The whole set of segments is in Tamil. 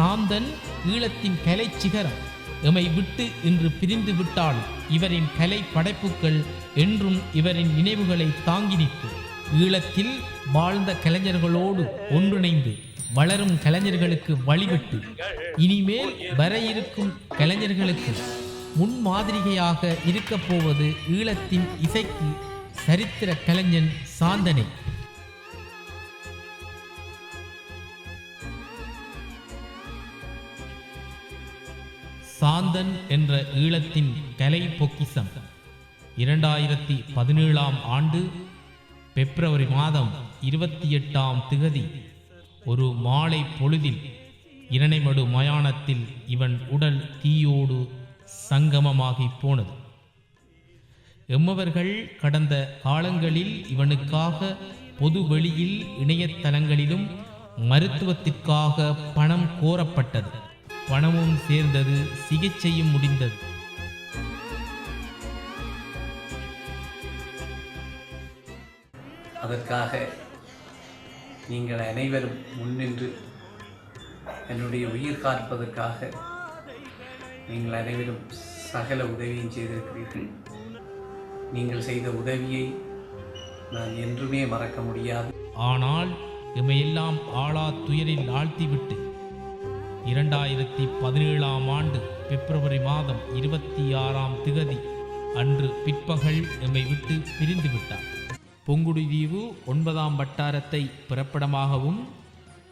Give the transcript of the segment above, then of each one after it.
சாந்தன் ஈழத்தின் கலை சிகரம். எமை விட்டு இன்று பிரிந்து விட்டால் இவரின் கலை படைப்புகள் என்றும் இவரின் நினைவுகளை தாங்கி நிற்கும் ஈழத்தில் வாழ்ந்த கலைஞர்களோடு ஒன்றிணைந்து வளரும் கலைஞர்களுக்கு வழிவிட்டு இனிமேல் வர இருக்கும் கலைஞர்களுக்கு முன்மாதிரிகையாக இருக்கப் போவது ஈழத்தின் இசைக்கு சரித்திர கலைஞன் சாந்தனை. சாந்தன் என்ற ஈழத்தின் கலை பொக்கிசம். இரண்டாயிரத்தி பதினேழாம் ஆண்டு பிப்ரவரி மாதம் இருபத்தி எட்டாம் திகதி ஒரு மாலை பொழுதில் இரணைமடு மயானத்தில் இவன் உடல் தீயோடு சங்கமமாகி போனது. எம்மவர்கள் கடந்த காலங்களில் இவனுக்காக பொது வெளியில் இணையதளங்களிலும் மருத்துவத்திற்காக பணம் கோரப்பட்டது. பணமும் சேர்ந்தது சிகிச்சையும் முடிந்தது. அதற்காக நீங்கள் அனைவரும் முன்னின்று என்னுடைய உயிர் காப்பதற்காக நீங்கள் அனைவரும் சகல உதவியும் செய்திருக்கிறீர்கள். நீங்கள் செய்த உதவியை நான் என்றுமே மறக்க முடியாது. ஆனால் எம்மையெல்லாம் ஆளா துயரில் ஆழ்த்திவிட்டு இரண்டாயிரத்தி பதினேழாம் ஆண்டு பிப்ரவரி மாதம் இருபத்தி ஆறாம் திகதி அன்று பிற்பகல் எம்மை விட்டு பிரிந்து விட்டார். ஒன்பதாம் வட்டாரத்தை பிறப்பிடமாகவும்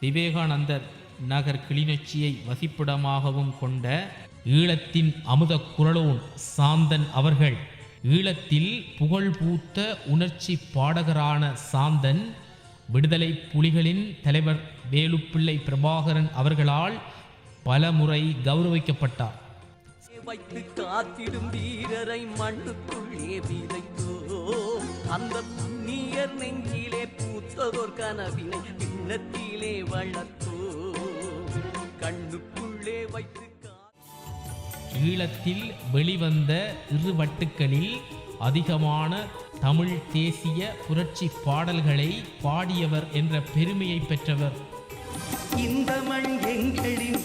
விவேகானந்தர் நகர் கிளிநொச்சியை வசிப்பிடமாகவும் கொண்ட ஈழத்தின் அமுத குரலோன் சாந்தன் அவர்கள் ஈழத்தில் புகழ் பூத்த உணர்ச்சி பாடகரான சாந்தன் விடுதலை புலிகளின் தலைவர் வேலுப்பிள்ளை பிரபாகரன் அவர்களால் பலமுறை கௌரவிக்கப்பட்டார். வைத்து காத்திடும் வீரரை மண்ணுக்குள்ளே விதைத்தோம் அந்த புண்ணியர் நெஞ்சிலே பூத்ததோர் கனவினை பின்னத்திலே வளர்த்தோம் கண்ணுக்குள்ளே வைத்து ஈழத்தில் வெளிவந்த இருவட்டுக்களில் அதிகமான தமிழ் தேசிய புரட்சி பாடல்களை பாடியவர் என்ற பெருமையை பெற்றவர். இந்த மண் எங்களின்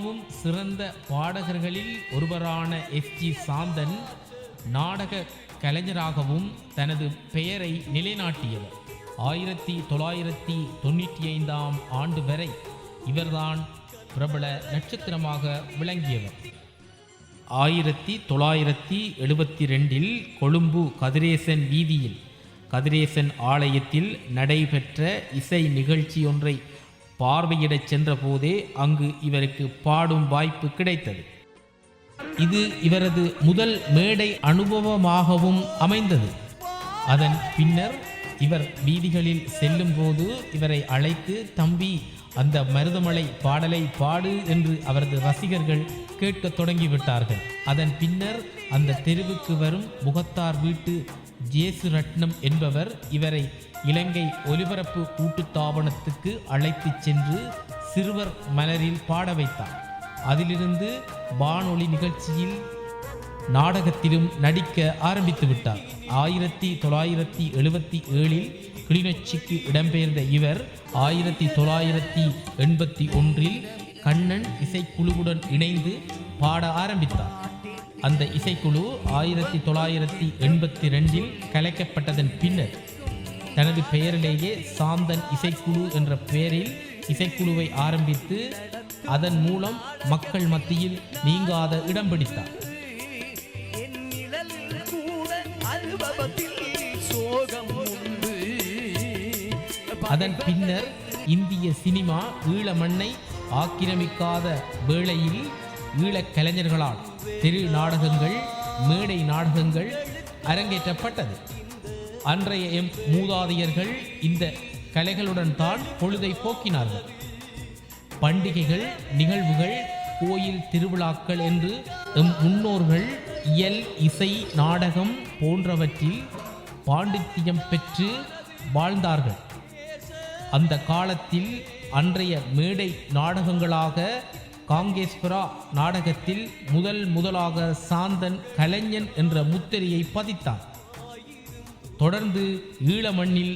மிகவும் சிறந்த பாடகர்களில் ஒருவரான எஸ் ஜி சாந்தன் நாடக கலைஞராகவும் தனது பெயரை நிலைநாட்டியவர். ஆயிரத்தி தொள்ளாயிரத்தி தொண்ணூற்றி ஐந்தாம் ஆண்டு வரை இவர்தான் பிரபல நட்சத்திரமாக விளங்கியவர். ஆயிரத்தி தொள்ளாயிரத்தி எழுபத்தி ரெண்டில் கொழும்பு கதிரேசன் வீதியில் கதிரேசன் ஆலயத்தில் நடைபெற்ற இசை நிகழ்ச்சியொன்றை பார்வையிடச் சென்றபோதே அங்கு இவருக்கு பாடும் வாய்ப்பு கிடைத்தது. இது இவரது முதல் மேடை அனுபவமாகவும் அமைந்தது. அதன் பின்னர் இவர் வீதிகளில் செல்லும்போது இவரை அழைத்து தம்பி அந்த மருதமலை பாடலை பாடு என்று அவரது ரசிகர்கள் கேட்கத் தொடங்கிவிட்டார்கள். அதன் பின்னர் அந்த தெருவுக்கு வரும் முகத்தார் வீட்டு ஜேசு ரட்னம் என்பவர் இவரை இலங்கை ஒலிபரப்பு கூட்டுத்தாபனத்துக்கு அழைத்துச் சென்று சிறுவர் மலரில் பாட வைத்தார். அதிலிருந்து வானொலி நிகழ்ச்சியில் நாடகத்திலும் நடிக்க ஆரம்பித்து விட்டார். ஆயிரத்தி தொள்ளாயிரத்தி எழுபத்தி ஏழில் கிளிநொச்சிக்கு இடம்பெயர்ந்த இவர் ஆயிரத்தி தொள்ளாயிரத்தி எண்பத்தி ஒன்றில் கண்ணன் இசைக்குழுவுடன் இணைந்து பாட ஆரம்பித்தார். அந்த இசைக்குழு ஆயிரத்தி தொள்ளாயிரத்தி எண்பத்தி ரெண்டில் கலைக்கப்பட்டதன் பின்னர் தனது பெயரிலேயே சாந்தன் இசைக்குழு என்ற பெயரில் இசைக்குழுவை ஆரம்பித்து அதன் மூலம் மக்கள் மத்தியில் நீங்காத இடம் பிடித்தார். அதன் பின்னர் இந்திய சினிமா ஈழ மண்ணை ஆக்கிரமிக்காத வேளையில் ஈழக் கலைஞர்களால் தெரு நாடகங்கள் மேடை நாடகங்கள் அரங்கேற்றப்பட்டது. அன்றைய எம் மூதாதையர்கள் இந்த கலைகளுடன் தான் பொழுதை போக்கினார்கள். பண்டிகைகள் நிகழ்வுகள் கோயில் திருவிழாக்கள் என்று எம் முன்னோர்கள் இயல் இசை நாடகம் போன்றவற்றில் பாண்டித்தியம் பெற்று வாழ்ந்தார்கள். அந்த காலத்தில் அன்றைய மேடை நாடகங்களாக காங்கேஸ்வரா நாடகத்தில் முதல் முதலாக சாந்தன் கலைஞன் என்ற முத்திரையை பதித்தார் தொடர்ந்து ஈழ மண்ணில்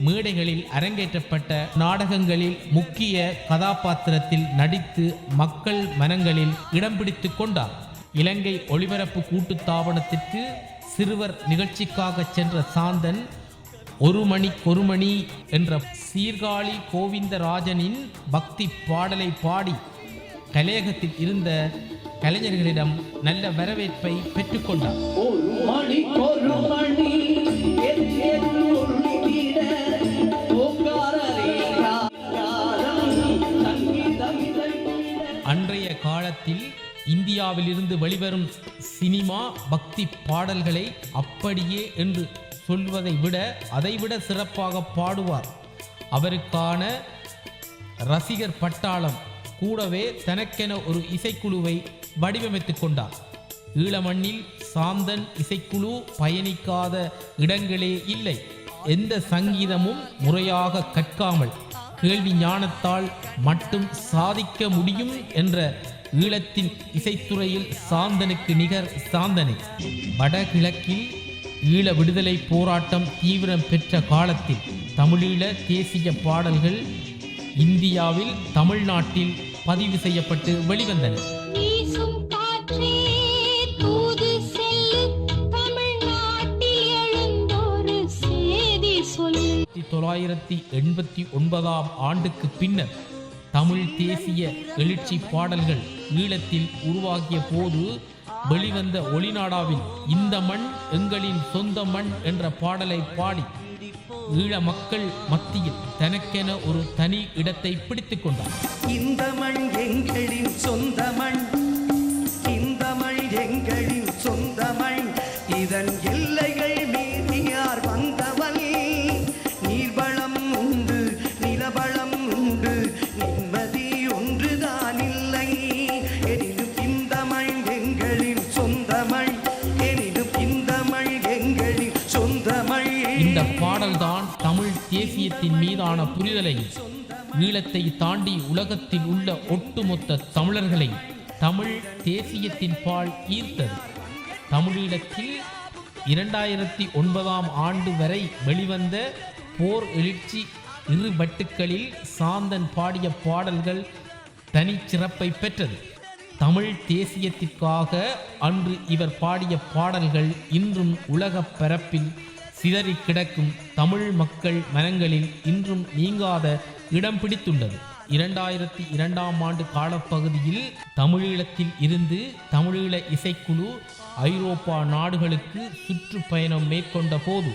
மேடைகளில் அரங்கேற்றப்பட்ட நாடகங்களில் முக்கிய கதாபாத்திரத்தில் நடித்து மக்கள் மனங்களில் இடம் பிடித்து கொண்டார். இலங்கை ஒளிபரப்பு கூட்டுத்தாபனத்திற்கு சிறுவர் நிகழ்ச்சிக்காக சென்ற சாந்தன் ஒரு மணி ஒரு மணி என்ற சீர்காழி கோவிந்தராஜனின் பக்தி பாடலை பாடி கலையகத்தில் இருந்த கலைஞர்களிடம் நல்ல வரவேற்பை பெற்றுக்கொண்டார் இந்தியாவிலிருந்து வெளிவரும் சினிமா பக்தி பாடல்களை அப்படியே என்று சொல்வதை விட அதைவிட சிறப்பாக பாடுவார். அவருக்கான ரசிகர் பட்டாளம் கூடவே தனக்கென ஒரு இசைக்குழுவை வடிவமைத்து கொண்டார். ஈழமண்ணில் சாந்தன் இசைக்குழு பயணிக்காத இடங்களே இல்லை. எந்த சங்கீதமும் முறையாக கற்காமல் கேள்வி ஞானத்தால் மட்டும் சாதிக்க முடியும் என்ற ஈழத்தின் இசைத்துறையில் சாந்தனுக்கு நிகர் சாந்தனை. வடகிழக்கில் ஈழ விடுதலை போராட்டம் தீவிரம் பெற்ற காலத்தில் தமிழீழ தேசிய பாடல்கள் இந்தியாவில் தமிழ்நாட்டில் பதிவு செய்யப்பட்டு வெளிவந்தன. தொள்ளாயிரத்தி எண்பத்தி ஒன்பதாம் ஆண்டுக்கு பின்னர் தமிழ் தேசிய எழுச்சி பாடல்கள் ஈழத்தில் உருவாகிய போது வெளிவந்த ஒளிநாடாவில் இந்த மண் எங்களின் சொந்த மண் என்ற பாடலை பாடி ஈழ மக்கள் மத்தியில் தனக்கென ஒரு தனி இடத்தை பிடித்துக் கொண்டார். இந்த மண் எங்களின் சொந்த மண். தேசியத்தின் மீதான புரிதலை ஈழத்தை தாண்டி உலகத்தில் உள்ள ஒட்டுமொத்த தமிழர்களை தமிழ் தேசியத்தின் பால் ஈர்த்தது. தமிழீழத்தில் இரண்டாயிரத்தி ஒன்பதாம் ஆண்டு வரை வெளிவந்த போர் எழுச்சி இரு வட்டுக்களில் சாந்தன் பாடிய பாடல்கள் தனிச்சிறப்பை பெற்றது. தமிழ் தேசியத்திற்காக அன்று இவர் பாடிய பாடல்கள் இன்றும் உலகப் பரப்பில் சிதறி கிடக்கும் தமிழ் மக்கள் மனங்களில் இன்றும் நீங்காத இடம் பிடித்துள்ளது. இரண்டாயிரத்தி இரண்டாம் ஆண்டு காலப்பகுதியில் தமிழீழத்தில் இருந்து தமிழீழ இசைக்குழு ஐரோப்பா நாடுகளுக்கு சுற்றுப்பயணம் மேற்கொண்ட போது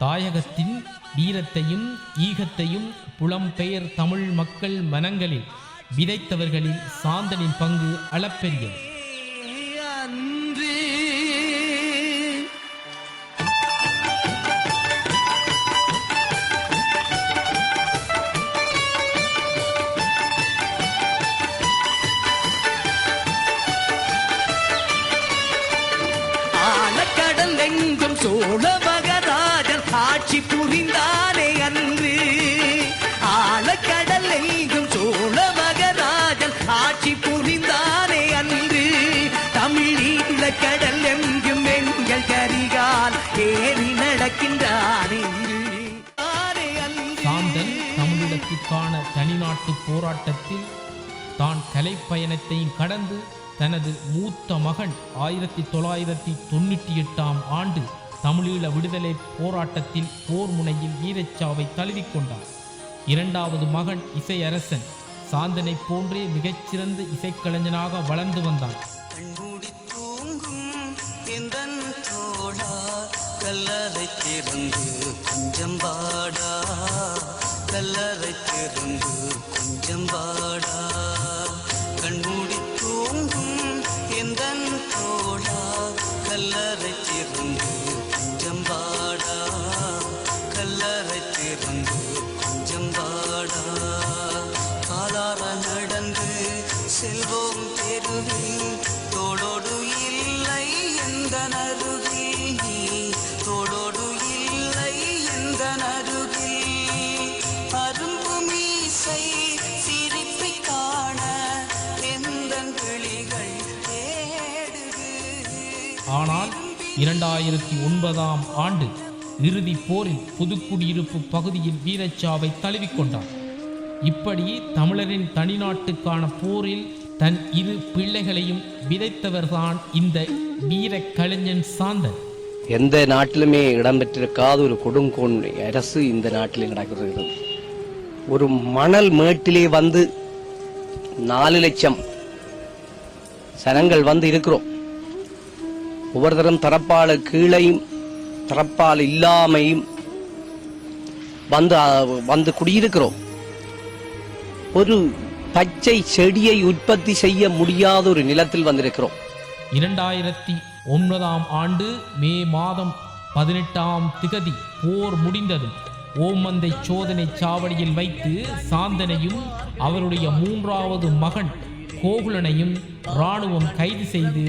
தாயகத்தின் வீரத்தையும் ஈகத்தையும் புலம்பெயர் தமிழ் மக்கள் மனங்களில் விதைத்தவர்களில் சாந்தனின் பங்கு அளப்பெரியது. சோழ மகராஜன் ஆட்சி புரிந்தானே அன்று. ஆழக்கடல் எங்கும் சோழ மகராஜன் ஆட்சி புரிந்தானே அன்று. தமிழீழ கடல் எங்கும் எங்கள் கரிகால் ஏறி நடக்கின்றான் அன்று. சாந்தன் தமிழீழத்திற்கான தனிநாட்டு போராட்டத்தில் தான் கலைப்பயணத்தையும் கடந்து தனது மூத்த மகன் ஆயிரத்தி தொள்ளாயிரத்தி தொண்ணூற்றி எட்டாம் ஆண்டு தமிழீழ விடுதலை போராட்டத்தில் போர் முனையில் வீரச்சாவை தழுவிக்கொண்டார். இரண்டாவது மகன் இசையரசன் சாந்தனைப் போன்றே மிகச்சிறந்த இசைக்கலைஞனாக வளர்ந்து வந்தான். கண்மூடி தூங்கும் எந்தன் கல்லறை திறந்து கொஞ்சம் வாடா கல்லறை திறந்து கொஞ்சம் கண்மூடி தூங்கும் எந்தன் தோழா கல்லறை திறந்து இரண்டாயிரத்தி ஒன்பதாம் ஆண்டு இறுதிப் போரில் புதுக்குடியிருப்பு பகுதியில் வீரச்சாவை தழுவிக்கொண்டார். இப்படி தமிழரின் தனிநாட்டுக்கான போரில் தன் இரு பிள்ளைகளையும் விதைத்தவர்தான் இந்த வீர கலைஞன் சாந்தன். எந்த நாட்டிலுமே இடம்பெற்றிருக்காத ஒரு கொடுங்கோன் அரசு இந்த நாட்டில் நடக்கிறது. ஒரு மணல் மேட்டிலே வந்து நாலு லட்சம் சனங்கள் வந்து இருக்கிறோம். ஒவ்வொருத்தரும் தரப்பால் கீழையும் தரப்பால் இல்லாமையும் வந்து வந்து குடியிருக்கிறோம். ஒரு பச்சை செடியை உற்பத்தி செய்ய முடியாத ஒரு நிலத்தில் வந்திருக்கிறோம். இரண்டாயிரத்தி ஒன்பதாம் ஆண்டு மே மாதம் பதினெட்டாம் திகதி போர் முடிந்தது. ஓமந்தை சோதனை சாவடியில் வைத்து சாந்தனையும் அவருடைய மூன்றாவது மகன் கோகுலனையும் இராணுவம் கைது செய்து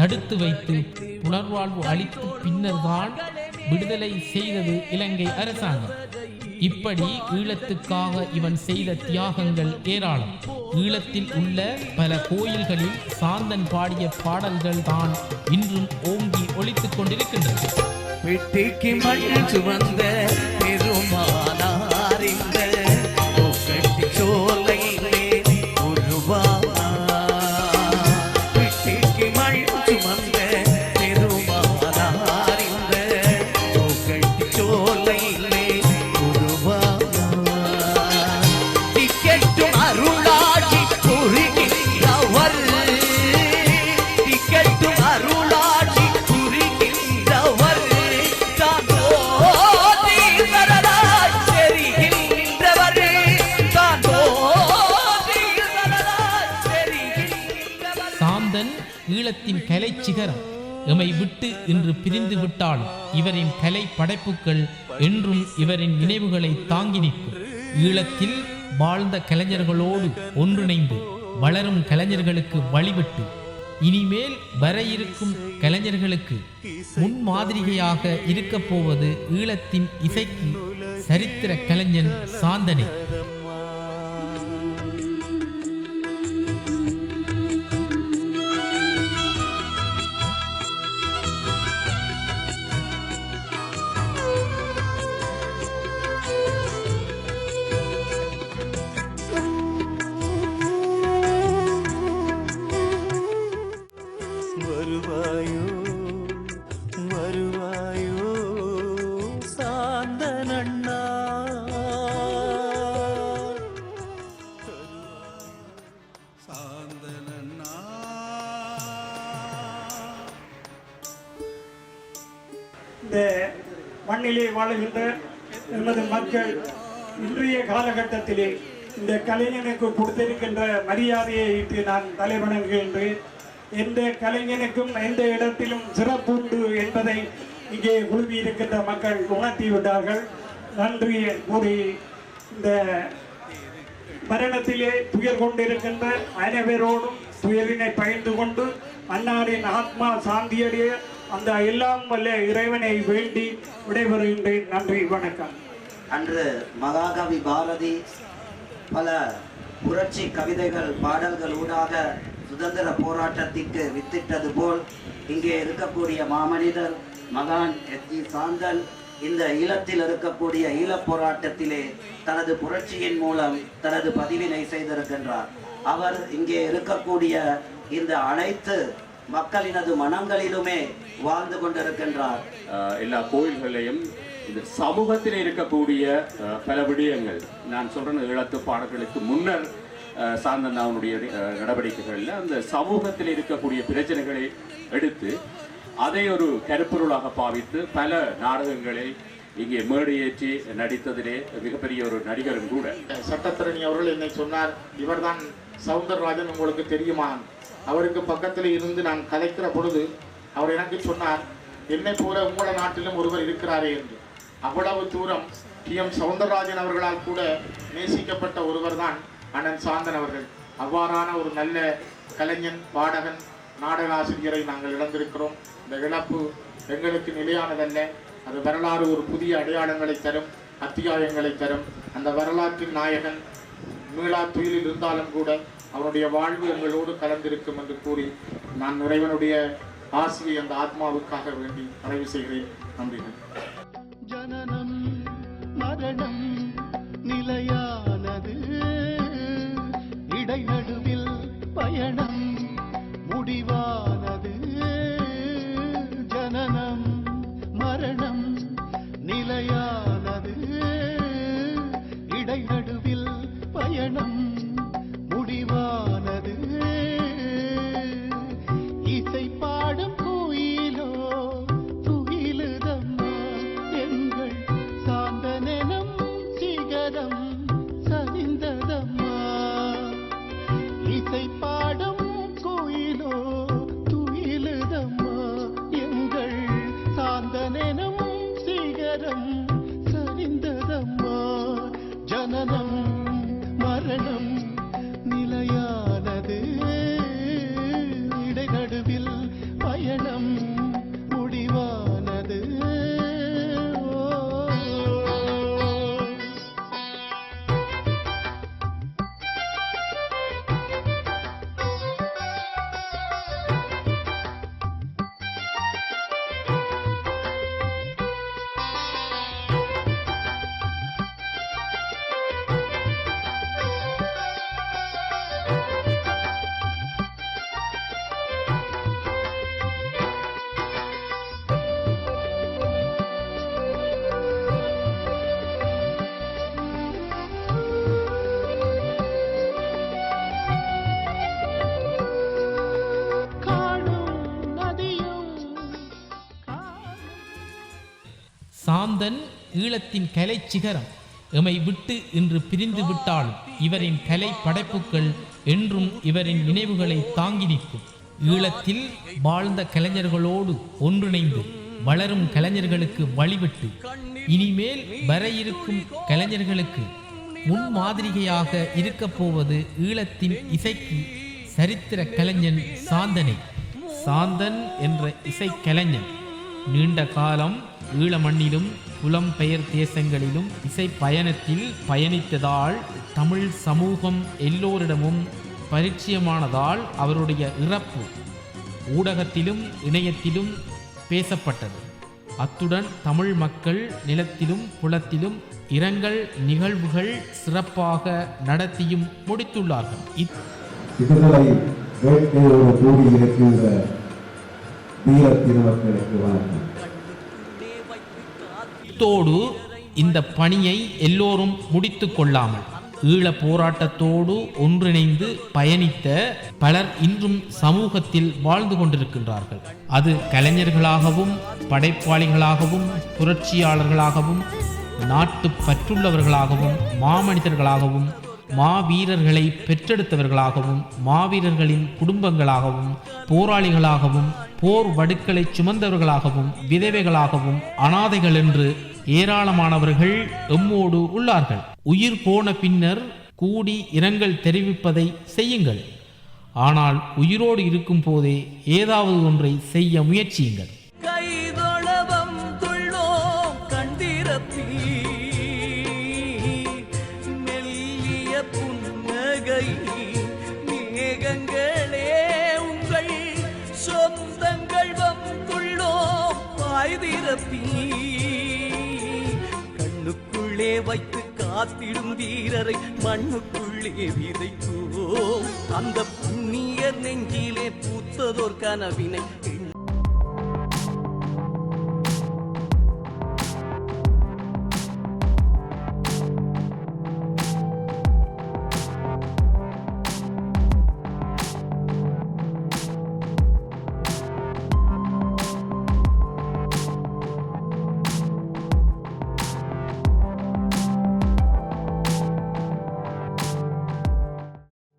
தடுத்து வைத்து புனர்வாழ்வு அளித்து பின்னர்தான் விடுதலை செய்தது இலங்கை அரசாங்கம். இப்படி ஈழத்துக்காக இவன் செய்த தியாகங்கள் ஏராளம். ஈழத்தில் உள்ள பல கோயில்களில் சாந்தன் பாடிய பாடல்கள் தான் இன்றும் ஓங்கி ஒழித்துக் கொண்டிருக்கின்றன. வெட்டிக்கு மண் சுமந்த பெருமானார் ஈழத்தின் கலை சிகரம் எமை விட்டு இன்று பிரிந்து விட்டால் இவரின் கலை படைப்புகள் என்றும் இவரின் நினைவுகளை தாங்கி நிற்கும். ஈழத்தில் வாழ்ந்த கலைஞர்களோடு ஒன்றிணைந்து வளரும் கலைஞர்களுக்கு வழிவிட்டு இனிமேல் வர இருக்கும் கலைஞர்களுக்கு முன்மாதிரிகையாக இருக்கப் போவது ஈழத்தின் இசைக்கு சரித்திர கலைஞன் சாந்தனை. வருவாயோ? வருவாயோ? சாந்தனண்ணா. இந்த மண்ணிலே வாழுகின்ற எமது மக்கள் இன்றைய காலகட்டத்திலே இந்த கலைஞனுக்கு கொடுத்திருக்கின்ற மரியாதையை இட்டு நான் தலைவணங்குகின்றேன். எந்த கலைஞனுக்கும் எந்த இடத்திலும் சிறப்புண்டு என்பதை இங்கே குழுவி இருக்கின்ற மக்கள் உணர்த்திவிட்டார்கள் நன்றி கூறி இந்த மரணத்திலே துயர் கொண்டிருக்கின்ற அனைவரோடும் துயரினை பகிர்ந்து கொண்டு அன்னாரின் ஆத்மா சாந்தியடைய அந்த எல்லாம் வல்ல இறைவனை வேண்டி விடைபெறுகின்றேன். நன்றி வணக்கம். அன்று மகாகவி பாரதி பல புரட்சி கவிதைகள் பாடல்கள் ஊடாக சுதந்திர போராட்டத்திற்கு வித்திட்டது போல் இங்கே இருக்கக்கூடிய மாமனிதர் மகான் எஸ் ஜி. சாந்தன் இந்த ஈழத்தில் இருக்கக்கூடிய ஈழப் போராட்டத்திலே தனது புரட்சியின் மூலம் தனது பதிவினை செய்திருக்கின்றார். அவர் இங்கே இருக்கக்கூடிய இந்த அனைத்து மக்களினது மனங்களிலுமே வாழ்ந்து கொண்டிருக்கின்றார். எல்லா கோயில்களையும் இந்த சமூகத்தில் இருக்கக்கூடிய பல விடயங்கள். நான் சொல்றேன் ஈழத்து பாடல்களுக்கு முன்னர் ஆஹ் சாந்தண்ணாவுடைய நடவடிக்கைகளில் அந்த சமூகத்தில் இருக்கக்கூடிய பிரச்சனைகளை எடுத்து அதை ஒரு கருப்பொருளாக பாவித்து பல நாடகங்களை இங்கே மேடையேற்றி நடித்ததிலே மிகப்பெரிய ஒரு நடிகரும் கூட. சட்டத்திரணி அவர்கள் என்னை சொன்னார் இவர்தான் சவுந்தரராஜன் உங்களுக்கு தெரியுமா? அவருக்கு பக்கத்தில் இருந்து நான் கதைக்கிற பொழுது அவர் எனக்கு சொன்னார் என்னை போல உங்கள நாட்டிலும் ஒருவர் இருக்கிறாரே என்று. அவ்வளவு தூரம் டி எம் சவுந்தரராஜன் அவர்களால் கூட நேசிக்கப்பட்ட ஒருவர் தான் அண்ணன் சாந்தன் அவர்கள். அவ்வாறான ஒரு நல்ல கலைஞன் பாடகன் நாடக ஆசிரியரை நாங்கள் இழந்திருக்கிறோம். இந்த இழப்பு எங்களுக்கு நிலையானதல்ல. அது வரலாறு ஒரு புதிய அடையாளங்களை தரும் அத்தியாயங்களை தரும். அந்த வரலாற்றின் நாயகன் மீளா துயிலில் இருந்தாலும் கூட அவனுடைய வாழ்வு எங்களோடு கலந்திருக்கும் என்று கூறி நான் இறைவனுடைய ஆசியை அந்த ஆத்மாவுக்காக வேண்டி நிறைவு செய்கிறேன். நன்றிகள். மரணம் நிலையா இடை நடுவில் பயணம் சிகரம் ஈழத்தின் கலை சிகரம் எமை விட்டு இன்று பிரிந்து விட்டாலும் இவரின் கலை படைப்புகள் என்றும் இவரின் நினைவுகளை தாங்கி நிற்கும். ஈழத்தில் வாழ்ந்த கலைஞர்களோடு ஒன்றிணைந்து வளரும் கலைஞர்களுக்கு வழிவிட்டு இனிமேல் வர இருக்கும் கலைஞர்களுக்கு முன்மாதிரிகையாக இருக்கப் போவது ஈழத்தின் இசைக்கு சரித்திர கலைஞன் சாந்தனை. சாந்தன் என்ற இசைக்கலைஞன் நீண்ட காலம் ஈழ மண்ணிலும் புலம்பெயர் தேசங்களிலும் இசை பயணத்தில் பயணித்ததால் தமிழ் சமூகம் எல்லோரிடமும் பரிச்சயமானதால் அவருடைய இறப்பு ஊடகத்திலும் இணையத்திலும் பேசப்பட்டது. அத்துடன் தமிழ் மக்கள் நிலத்திலும் புலத்திலும் இரங்கல் நிகழ்வுகள் சிறப்பாக நடத்தியும் முடித்துள்ளார்கள். இதுகளை வேட்கையோடு கூடியிருக்கின்ற வீர திருமக்களுக்கு வணக்கம். இத்தோடு இந்த பணியை எல்லோரும் முடித்து கொள்ளாமல் ஈழ போராட்டத்தோடு ஒன்றிணைந்து பயணித்த பலர் இன்றும் சமூகத்தில் வாழ்ந்து கொண்டிருக்கின்றார்கள். அது கலைஞர்களாகவும் படைப்பாளிகளாகவும் புரட்சியாளர்களாகவும் நாட்டு பற்றுள்ளவர்களாகவும் மாமனிதர்களாகவும் மாவீரர்களை பெற்றெடுத்தவர்களாகவும் மாவீரர்களின் குடும்பங்களாகவும் போராளிகளாகவும் போர் வடுக்களை சுமந்தவர்களாகவும் விதவைகளாகவும் அனாதைகள் என்று ஏராளமானவர்கள் எம்மோடு உள்ளார்கள். உயிர் போன பின்னர் கூடி இரங்கல் தெரிவிப்பதை செய்யுங்கள். ஆனால் உயிரோடு இருக்கும் போதே ஏதாவது ஒன்றை செய்ய முயற்சியுங்கள். கைதொழவம் துள்ளோம் கண்டிரப்பி மெல்லிய புன்னகை மேகங்களே உங்கள் சொந்தங்கள் வந்துள்ளோம் பாய்திரப்பி உள்ளே வைத்து காத்திடும் வீரரை மண்ணுக்குள்ளே விதைத்தோம் அந்த புண்ணிய நெஞ்சிலே பூத்ததோர் கனவினை